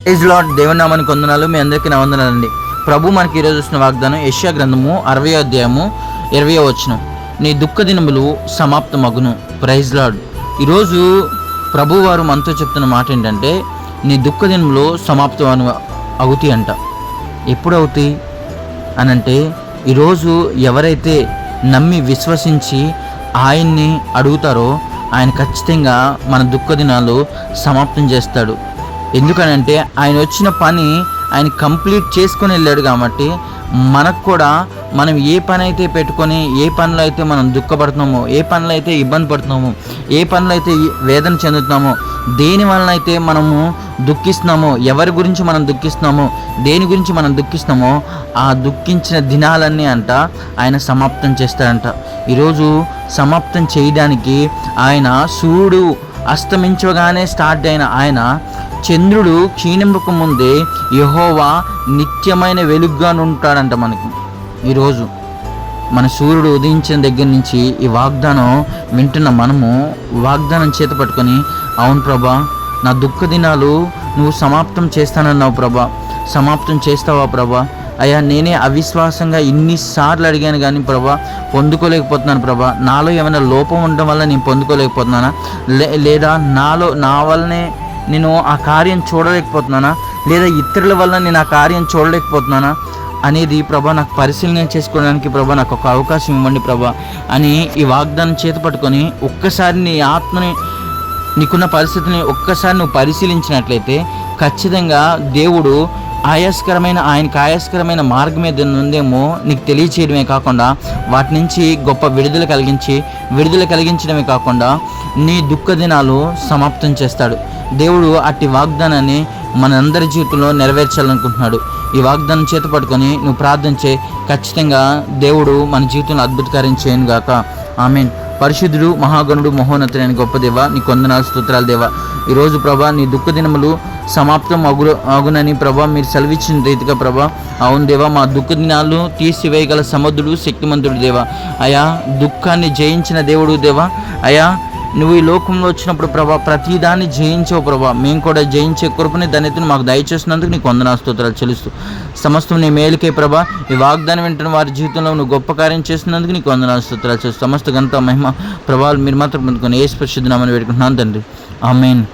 Praise lord దేవనామాని కొందనాలు మీ అందరికీ నా ప్రభు మనకి ఈరోజు వచ్చిన వాగ్దానం ఏషియా గ్రంథము అరవై అధ్యాయము ఇరవై వచనం. నీ దుఃఖ దినములు సమాప్తమగును. ప్రైజ్ లాడ్ ఈరోజు ప్రభు వారు మనతో చెప్తున్న మాట ఏంటంటే నీ దుఃఖ దినములు సమాప్తం అను అవుతాయి అంట. ఎప్పుడు అవుతాయి? అని అంటే ఈరోజు ఎవరైతే నమ్మి విశ్వసించి ఆయన్ని అడుగుతారో ఆయన ఖచ్చితంగా మన దుఃఖ దినాలు సమాప్తం చేస్తాడు. ఎందుకనంటే ఆయన వచ్చిన పని ఆయన కంప్లీట్ చేసుకొని వెళ్ళాడు కాబట్టి మనకు కూడా మనం ఏ పని అయితే పెట్టుకొని ఏ పనులు అయితే మనం దుఃఖపడుతున్నామో ఏ పనులు అయితే ఇబ్బంది పడుతున్నామో ఏ పనులు అయితే వేదన చెందుతున్నామో దేని వలన అయితే మనము దుఃఖిస్తున్నామో ఎవరి గురించి మనం దుఃఖిస్తున్నామో దేని గురించి మనం దుఃఖిస్తున్నామో ఆ దుఃఖించిన దినాలన్నీ అంట ఆయన సమాప్తం చేస్తాడంట. ఈరోజు సమాప్తం చేయడానికి ఆయన సూర్యుడు అస్తమించగానే స్టార్ట్ అయిన ఆయన చంద్రుడు క్షీణింపక ముందే యహోవా నిత్యమైన వెలుగుగా ఉంటాడంట మనకి. ఈరోజు మన సూర్యుడు ఉదయించిన దగ్గర నుంచి ఈ వాగ్దానం వింటున్న మనము వాగ్దానం చేత పట్టుకొని అవును ప్రభా నా దుఃఖ దినాలు నువ్వు సమాప్తం చేస్తానన్నావు ప్రభా సమాప్తం చేస్తావా ప్రభా? అయ్యా నేనే అవిశ్వాసంగా ఇన్నిసార్లు అడిగాను కానీ ప్రభా పొందుకోలేకపోతున్నాను ప్రభా. నాలో ఏమైనా లోపం ఉండడం వల్ల నేను పొందుకోలేకపోతున్నానా? లే లేదా నాలో నా వల్లనే నేను ఆ కార్యం చూడలేకపోతున్నానా? లేదా ఇతరుల వల్ల నేను ఆ కార్యం చూడలేకపోతున్నానా? అనేది ప్రభా నాకు పరిశీలన చేసుకోవడానికి ప్రభా నాకు ఒక అవకాశం ఇవ్వండి ప్రభా అని ఈ వాగ్దానం చేత పట్టుకొని ఒక్కసారి నీ ఆత్మని నీకున్న పరిస్థితిని ఒక్కసారి నువ్వు పరిశీలించినట్లయితే ఖచ్చితంగా దేవుడు ఆయాస్కరమైన ఆయనకు ఆయాస్కరమైన మార్గం మీద ఉందేమో నీకు తెలియచేయడమే కాకుండా వాటి నుంచి గొప్ప విడుదల కలిగించి విడుదల కలిగించడమే కాకుండా నీ దుఃఖ దినాలు సమాప్తం చేస్తాడు. దేవుడు అట్టి వాగ్దానాన్ని మనందరి జీవితంలో నెరవేర్చాలనుకుంటున్నాడు. ఈ వాగ్దానం చేత పట్టుకొని నువ్వు ప్రార్థన చేయి ఖచ్చితంగా దేవుడు మన జీవితంలో అద్భుతకార్యం చేయను గాక. ఆమెన్. పరిశుద్ధుడు మహాగణుడు మహోన్నతుడైన గొప్ప దేవ నీ కొందనాలు స్తోత్రాలు దేవా. ఈరోజు ప్రభా నీ దుఃఖ దినములు సమాప్తం అగు అగునని ప్రభా మీరు సెలవిచ్చిన రీతిగా ప్రభా అవును దేవా మా దుఃఖ దినాలు తీసివేయగల సమర్థుడు శక్తిమంతుడు దేవా. అయా దుఃఖాన్ని జయించిన దేవుడు దేవా. అయా నువ్వు ఈ లోకంలో వచ్చినప్పుడు ప్రభా ప్రతిదాన్ని జయించావు ప్రభా. మేము కూడా జయించే కృపని ధన్యతను మాకు దయచేసినందుకు నీకు వందనా స్తోత్రాలు చెల్లిస్తూ. సమస్తం నీ మేలుకే ప్రభా. ఈ వాగ్దానం వింటున్న వారి జీవితంలో నువ్వు గొప్ప కార్యం చేసినందుకు నీకు వందనా స్తోత్రాలు చేస్తూ సమస్త గంత మహిమ ప్రభావాలు మీరు మాత్రం పొందుకొని ఏ స్పర్శిద్దామని పెట్టుకుంటున్నాను తండ్రి. ఆమెన్.